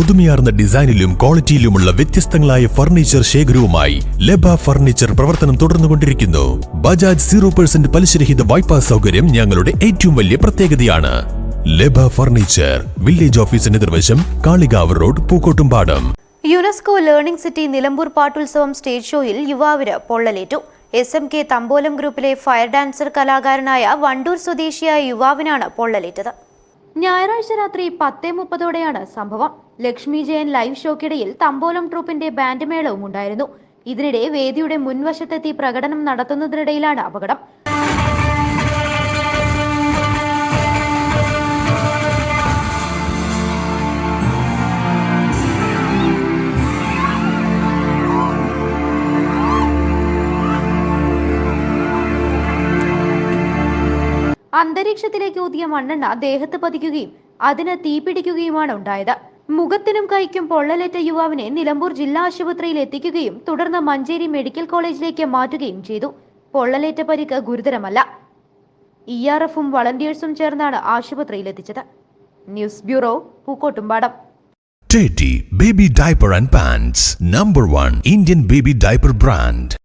പുതുമയാർന്ന ഡിസൈനിലും ക്വാളിറ്റിയിലുമുള്ള വ്യത്യസ്തങ്ങളായ furniture ശേഖരവുമായി ലബ furniture പ്രവർത്തനം തുടർന്നുകൊണ്ടിരിക്കുന്നു. ബജാജ് സീറോ പെർസെന്റ് പലിശരഹിത വായ്പാ സൗകര്യം ഞങ്ങളുടെ ഏറ്റവും വലിയ പ്രത്യേകതയാണ്. ലബ ഫർണിച്ചർ വില്ലേജ് ഓഫീസിന് നിർവശം Kalikavu road Pookkottumpadam. UNESCO learning city Nilambur Pattulsavam stage ഷോയിൽ യുവാവിന് പൊള്ളലേറ്റു. എസ് എം കെ തമ്പോലം ഗ്രൂപ്പിലെ ഫയർ ഡാൻസർ കലാകാരനായ വണ്ടൂർ സ്വദേശിയായ യുവാവിനാണ് പൊള്ളലേറ്റത്. ഞായറാഴ്ച രാത്രി പത്തേ മുപ്പതോടെയാണ് സംഭവം. ലക്ഷ്മി ജയൻ ലൈവ് ഷോക്കിടയിൽ തമ്പോലം ട്രൂപ്പിന്റെ ബാൻഡ് മേളവും ഉണ്ടായിരുന്നു. ഇതിനിടെ വേദിയുടെ മുൻവശത്തെത്തി പ്രകടനം നടത്തുന്നതിനിടയിലാണ് അപകടം. അന്തരീക്ഷത്തിലേക്ക് ഊതിയ മണ്ണെണ്ണ ദേഹത്ത് പതിക്കുകയും അതിന് തീപിടിക്കുകയുമാണ് ഉണ്ടായത്. മുഖത്തിനും കൈക്കും പൊള്ളലേറ്റ യുവാവിനെ നിലമ്പൂർ ജില്ലാ ആശുപത്രിയിൽ എത്തിക്കുകയും തുടർന്ന് മഞ്ചേരി മെഡിക്കൽ കോളേജിലേക്ക് മാറ്റുകയും ചെയ്തു. പൊള്ളലേറ്റ പരിക്ക് ഗുരുതരമല്ല. ഇ ആർ എഫും വളണ്ടിയേഴ്സും ചേർന്നാണ് ആശുപത്രിയിൽ എത്തിച്ചത്. News bureau Pookkottumpadam. Teddy Baby Diaper and Pants. Number 1 Indian Baby Diaper Brand.